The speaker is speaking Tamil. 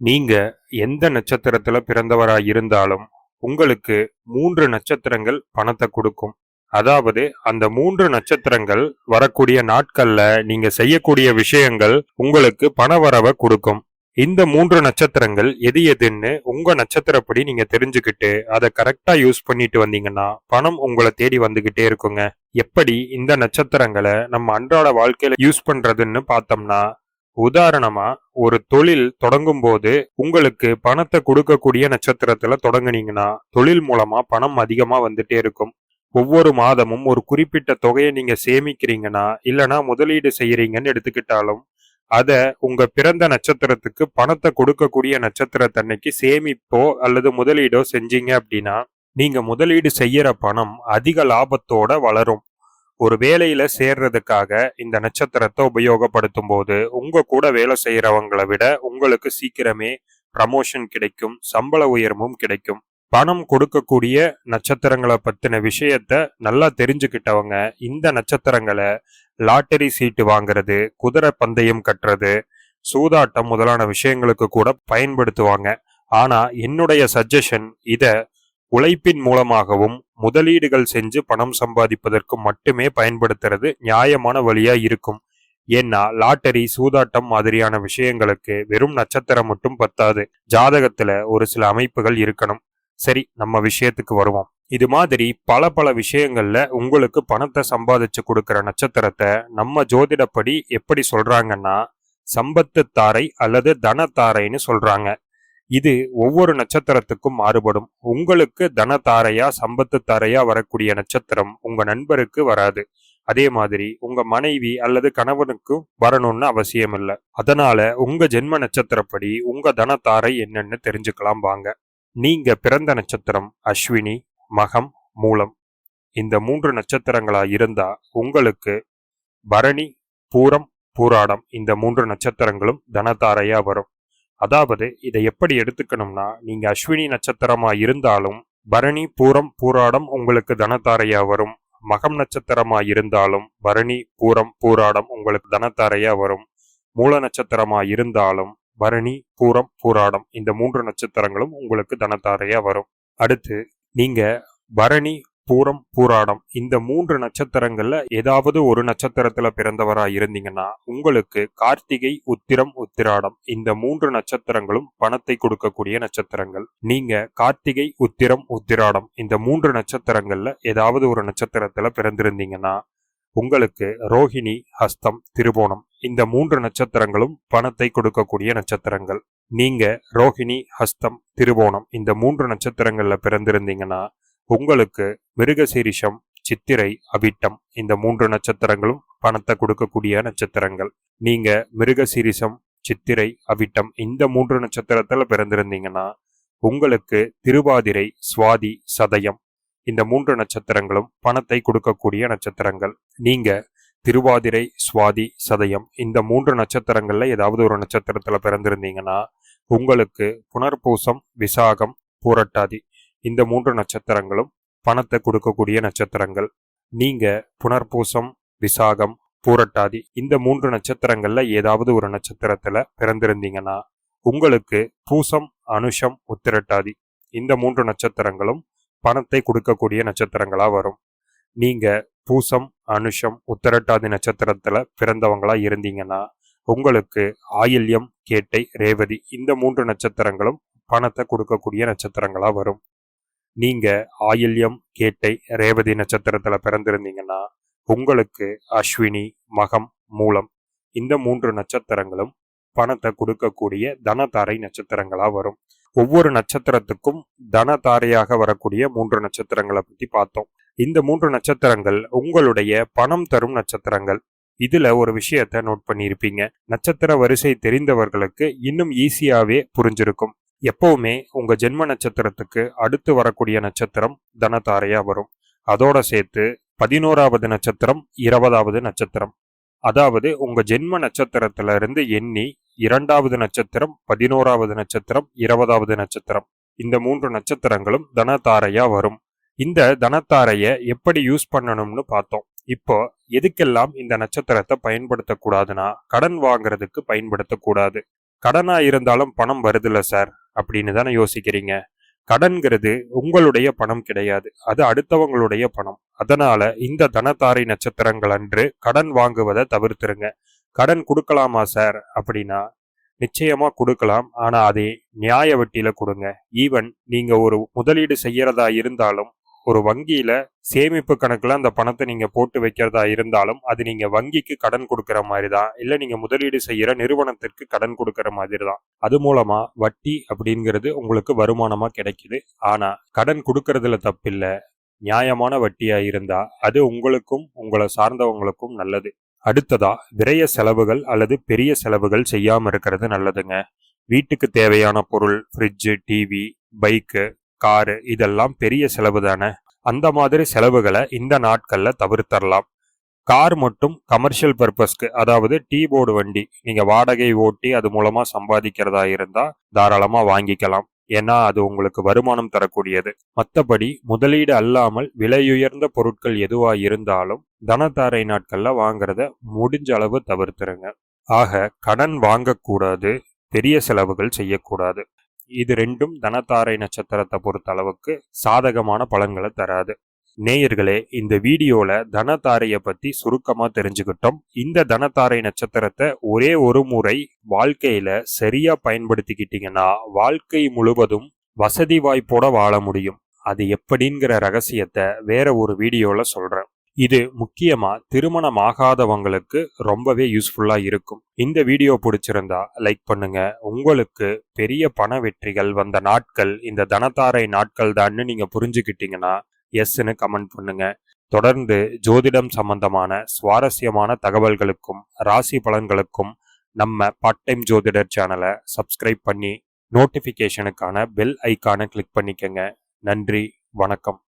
நீங்க எந்த நட்சத்திரத்துல பிறந்தவராக இருந்தாலும் உங்களுக்கு மூன்று நட்சத்திரங்கள் பணத்தை கொடுக்கும். அதாவது அந்த மூன்று நட்சத்திரங்கள் வரக்கூடிய நாட்கள்ல நீங்க செய்யக்கூடிய விஷயங்கள் உங்களுக்கு பணவரவை கொடுக்கும். இந்த மூன்று நட்சத்திரங்கள் எது எதுன்னு உங்க நட்சத்திரப்படி நீங்க தெரிஞ்சுக்கிட்டு அதை கரெக்டா யூஸ் பண்ணிட்டு வந்தீங்கன்னா பணம் உங்களை தேடி வந்துகிட்டே இருக்குங்க. எப்படி இந்த நட்சத்திரங்களை நம்ம அன்றாட வாழ்க்கையில யூஸ் பண்றதுன்னு பார்த்தோம்னா உதாரணமா ஒரு தொழில் தொடங்கும் போது உங்களுக்கு பணத்தை கொடுக்கக்கூடிய நட்சத்திரத்துல தொடங்குனீங்கன்னா தொழில் மூலமா பணம் அதிகமா வந்துட்டே இருக்கும். ஒவ்வொரு மாதமும் ஒரு குறிப்பிட்ட தொகையை நீங்க சேமிக்கிறீங்கன்னா இல்லைனா முதலீடு செய்யறீங்கன்னு எடுத்துக்கிட்டாலும் அத உங்க பிறந்த நட்சத்திரத்துக்கு பணத்தை கொடுக்கக்கூடிய நட்சத்திரத்தன்னைக்கு சேமிப்போ அல்லது முதலீடோ செஞ்சீங்க அப்படின்னா நீங்க முதலீடு செய்யற பணம் அதிக லாபத்தோட வளரும். ஒரு வேலையில சேர்றதுக்காக இந்த நட்சத்திரத்தை உபயோகப்படுத்தும் போது உங்க கூட வேலை செய்யறவங்களை விட உங்களுக்கு சீக்கிரமே ப்ரமோஷன் கிடைக்கும் சம்பள உயர்வும் கிடைக்கும். பணம் கொடுக்கக்கூடிய நட்சத்திரங்களை பத்தின விஷயத்த நல்லா தெரிஞ்சுக்கிட்டவங்க இந்த நட்சத்திரங்களை லாட்டரி சீட்டு வாங்குறது குதிரை பந்தயம் கட்டுறது சூதாட்டம் முதலான விஷயங்களுக்கு கூட பயன்படுத்துவாங்க. ஆனா என்னுடைய சஜஷன் இதை உழைப்பின் மூலமாகவும் முதலீடுகள் செஞ்சு பணம் சம்பாதிப்பதற்கு மட்டுமே பயன்படுத்துறது நியாயமான வழியா இருக்கும். ஏன்னா லாட்டரி சூதாட்டம் மாதிரியான விஷயங்களுக்கு வெறும் நட்சத்திரம் மட்டும் பத்தாது. ஜாதகத்துல ஒரு சில அமைப்புகள் இருக்கணும். சரி நம்ம விஷயத்துக்கு வருவோம். இது மாதிரி பல பல விஷயங்கள்ல உங்களுக்கு பணத்தை சம்பாதிச்சு கொடுக்கிற நட்சத்திரத்தை நம்ம ஜோதிடப்படி எப்படி சொல்றாங்கன்னா சம்பத்து தாரை அல்லது தனத்தாரைன்னு சொல்றாங்க. இது ஒவ்வொரு நட்சத்திரத்துக்கும் மாறுபடும். உங்களுக்கு தனதாரையா சம்பத்து தாரையா வரக்கூடிய நட்சத்திரம் உங்க நண்பருக்கு வராது. அதே மாதிரி உங்க மனைவி அல்லது கணவனுக்கும் வரணும்னு அவசியம் இல்லை அதனால உங்க ஜென்ம நட்சத்திரப்படி உங்க தனதாரை என்னன்னு தெரிஞ்சுக்கலாம் வாங்க. நீங்க பிறந்த நட்சத்திரம் அஸ்வினி மகம் மூலம். இந்த மூன்று நட்சத்திரங்களா இருந்தா உங்களுக்கு பரணி பூரம் பூராடம் இந்த மூன்று நட்சத்திரங்களும் தனதாரையா வரும். அதாவது இதை எப்படி எடுத்துக்கணும்னா நீங்க அஸ்வினி நட்சத்திரமா இருந்தாலும் பரணி பூரம் பூராடம் உங்களுக்கு தனத்தாரையா வரும். மகம் நட்சத்திரமா இருந்தாலும் பரணி பூரம் பூராடம் உங்களுக்கு தனத்தாரையா வரும். மூல நட்சத்திரமா இருந்தாலும் பரணி பூரம் பூராடம் இந்த மூன்று நட்சத்திரங்களும் உங்களுக்கு தனத்தாரையா வரும். அடுத்து நீங்க பரணி பூரம் பூராடம் இந்த மூன்று நட்சத்திரங்கள்ல ஏதாவது ஒரு நட்சத்திரத்துல பிறந்தவரா இருந்தீங்கன்னா உங்களுக்கு கார்த்திகை உத்திரம் உத்திராடம் இந்த மூன்று நட்சத்திரங்களும் பணத்தை கொடுக்கக்கூடிய நட்சத்திரங்கள். நீங்க கார்த்திகை உத்திரம் உத்திராடம் இந்த மூன்று நட்சத்திரங்கள்ல ஏதாவது ஒரு நட்சத்திரத்துல பிறந்திருந்தீங்கன்னா உங்களுக்கு ரோஹிணி ஹஸ்தம் திருவோணம் இந்த மூன்று நட்சத்திரங்களும் பணத்தை கொடுக்கக்கூடிய நட்சத்திரங்கள். நீங்க ரோஹிணி ஹஸ்தம் திருவோணம் இந்த மூன்று நட்சத்திரங்கள்ல பிறந்திருந்தீங்கன்னா உங்களுக்கு மிருகசீரிஷம் சித்திரை அவிட்டம் இந்த மூன்று நட்சத்திரங்களும் பணத்தை கொடுக்கக்கூடிய நட்சத்திரங்கள். நீங்க மிருகசீரிஷம் சித்திரை அவிட்டம் இந்த மூன்று நட்சத்திரத்துல பிறந்திருந்தீங்கன்னா உங்களுக்கு திருவாதிரை சுவாதி சதயம் இந்த மூன்று நட்சத்திரங்களும் பணத்தை கொடுக்கக்கூடிய நட்சத்திரங்கள். நீங்க திருவாதிரை சுவாதி சதயம் இந்த மூன்று நட்சத்திரங்கள்ல ஏதாவது ஒரு நட்சத்திரத்துல பிறந்திருந்தீங்கன்னா உங்களுக்கு புனர்பூசம் விசாகம் பூரட்டாதி இந்த மூன்று நட்சத்திரங்களும் பணத்தை கொடுக்கக்கூடிய நட்சத்திரங்கள். நீங்க புனர்பூசம் விசாகம் பூரட்டாதி இந்த மூன்று நட்சத்திரங்கள்ல ஏதாவது ஒரு நட்சத்திரத்துல பிறந்திருந்தீங்கன்னா உங்களுக்கு பூசம் அனுஷம் உத்திரட்டாதி இந்த மூன்று நட்சத்திரங்களும் பணத்தை கொடுக்கக்கூடிய நட்சத்திரங்களா வரும். நீங்க பூசம் அனுஷம் உத்திரட்டாதி நட்சத்திரத்துல பிறந்தவங்களா இருந்தீங்கன்னா உங்களுக்கு ஆயில்யம் கேட்டை ரேவதி இந்த மூன்று நட்சத்திரங்களும் பணத்தை கொடுக்கக்கூடிய நட்சத்திரங்களா வரும். நீங்க ஆயில்யம் கேட்டை ரேவதி நட்சத்திரத்துல பிறந்திருந்தீங்கன்னா உங்களுக்கு அஸ்வினி மகம் மூலம் இந்த மூன்று நட்சத்திரங்களும் பணத்தை கொடுக்கக்கூடிய தனதாரை நட்சத்திரங்களா வரும். ஒவ்வொரு நட்சத்திரத்துக்கும் தனதாரையாக வரக்கூடிய மூன்று நட்சத்திரங்களை பத்தி பார்த்தோம். இந்த மூன்று நட்சத்திரங்கள் உங்களுடைய பணம் தரும் நட்சத்திரங்கள். இதுல ஒரு விஷயத்த நோட் பண்ணியிருப்பீங்க. நட்சத்திர வரிசை தெரிந்தவர்களுக்கு இன்னும் ஈஸியாவே புரிஞ்சிருக்கும். எப்பவுமே உங்க ஜென்ம நட்சத்திரத்துக்கு அடுத்து வரக்கூடிய நட்சத்திரம் தனதாரையா வரும். அதோட சேர்த்து பதினோராவது நட்சத்திரம் இருபதாவது நட்சத்திரம். அதாவது உங்க ஜென்ம நட்சத்திரத்துல இருந்து எண்ணி இரண்டாவது நட்சத்திரம் பதினோராவது நட்சத்திரம் இருபதாவது நட்சத்திரம். இந்த மூன்று நட்சத்திரங்களும் தனதாரையா வரும். இந்த தனத்தாரைய எப்படி யூஸ் பண்ணணும்னு பார்த்தோம். இப்போ எதுக்கெல்லாம் இந்த நட்சத்திரத்தை பயன்படுத்தக்கூடாதுன்னா கடன் வாங்குறதுக்கு பயன்படுத்தக்கூடாது. கடனா இருந்தாலும் பணம் வருதுல்ல சார். அப்படின்னு தானே யோசிக்கிறீங்க? கடன்கிறது உங்களுடைய பணம் கிடையாது. அது அடுத்தவங்களுடைய பணம். அதனால இந்த தனதாரை நட்சத்திரங்கள் அன்று கடன் வாங்குவதை தவிர்த்துருங்க. கடன் கொடுக்கலாமா சார்? அப்படின்னா நிச்சயமா கொடுக்கலாம். ஆனா அதை நியாய வட்டியில கொடுங்க. ஈவன் நீங்க ஒரு முதலீடு செய்யறதா இருந்தாலும் ஒரு வங்கியில சேமிப்பு கணக்குல அந்த பணத்தை நீங்க போட்டு வைக்கிறதா இருந்தாலும் அது நீங்க வங்கிக்கு கடன் கொடுக்கற மாதிரி தான் இல்ல நீங்க முதலீடு செய்யற நிறுவனத்திற்கு கடன் கொடுக்கற மாதிரி தான் அது மூலமா வட்டி அப்படிங்கிறது உங்களுக்கு வருமானமா கிடைக்குது. ஆனா கடன் கொடுக்கறதுல தப்பில்ல. நியாயமான வட்டியா இருந்தா அது உங்களுக்கும் உங்களை சார்ந்தவங்களுக்கும் நல்லது. அடுத்ததா விரைய செலவுகள் அல்லது பெரிய செலவுகள் செய்யாம இருக்கிறது நல்லதுங்க. வீட்டுக்கு தேவையான பொருள் ஃப்ரிட்ஜு டிவி பைக்கு காரு இதெல்லாம் பெரிய செலவு தானே. அந்த மாதிரி செலவுகளை இந்த நாட்களில் தவிர்த்தரலாம். கார் மட்டும் கமர்ஷியல் பர்பஸ்க்கு அதாவது டீ போர்டு வண்டி நீங்கள் வாடகை ஓட்டி அது மூலமாக சம்பாதிக்கிறதா இருந்தால் தாராளமாக வாங்கிக்கலாம். ஏன்னா அது உங்களுக்கு வருமானம் தரக்கூடியது. மற்றபடி முதலீடு அல்லாமல் விலையுயர்ந்த பொருட்கள் எதுவாக இருந்தாலும் தனதாரை நாட்களில் வாங்குறத முடிஞ்ச அளவு தவிர்த்துருங்க. ஆக கடன் வாங்கக்கூடாது பெரிய செலவுகள் செய்யக்கூடாது. இது ரெண்டும் தனதாரை நட்சத்திரத்தை பொறுத்த அளவுக்கு சாதகமான பலன்களை தராது. நேயர்களே இந்த வீடியோல தனதாரையை பத்தி சுருக்கமா தெரிஞ்சுக்கிட்டோம். இந்த தனதாரை நட்சத்திரத்தை ஒரே ஒரு முறை வாழ்க்கையில சரியா பயன்படுத்திக்கிட்டீங்கன்னா வாழ்க்கை முழுவதும் வசதி வாய்ப்போட வாழ முடியும். அது எப்படிங்கிற ரகசியத்தை வேற ஒரு வீடியோல சொல்றேன். இது முக்கியமாக திருமணமாகாதவங்களுக்கு ரொம்பவே யூஸ்ஃபுல்லாக இருக்கும். இந்த வீடியோ பிடிச்சிருந்தா லைக் பண்ணுங்க. உங்களுக்கு பெரிய பண வெற்றிகள் வந்த நாட்கள் இந்த தனதாரை நாட்கள் தான்னு நீங்கள் புரிஞ்சுக்கிட்டீங்கன்னா எஸ்ன்னு கமெண்ட் பண்ணுங்க. தொடர்ந்து ஜோதிடம் சம்பந்தமான சுவாரஸ்யமான தகவல்களுக்கும் ராசி பலன்களுக்கும் நம்ம பார்ட் டைம் ஜோதிடர் சேனலை சப்ஸ்கிரைப் பண்ணி நோட்டிஃபிகேஷனுக்கான பெல் ஐக்கானை கிளிக் பண்ணிக்கங்க. நன்றி வணக்கம்.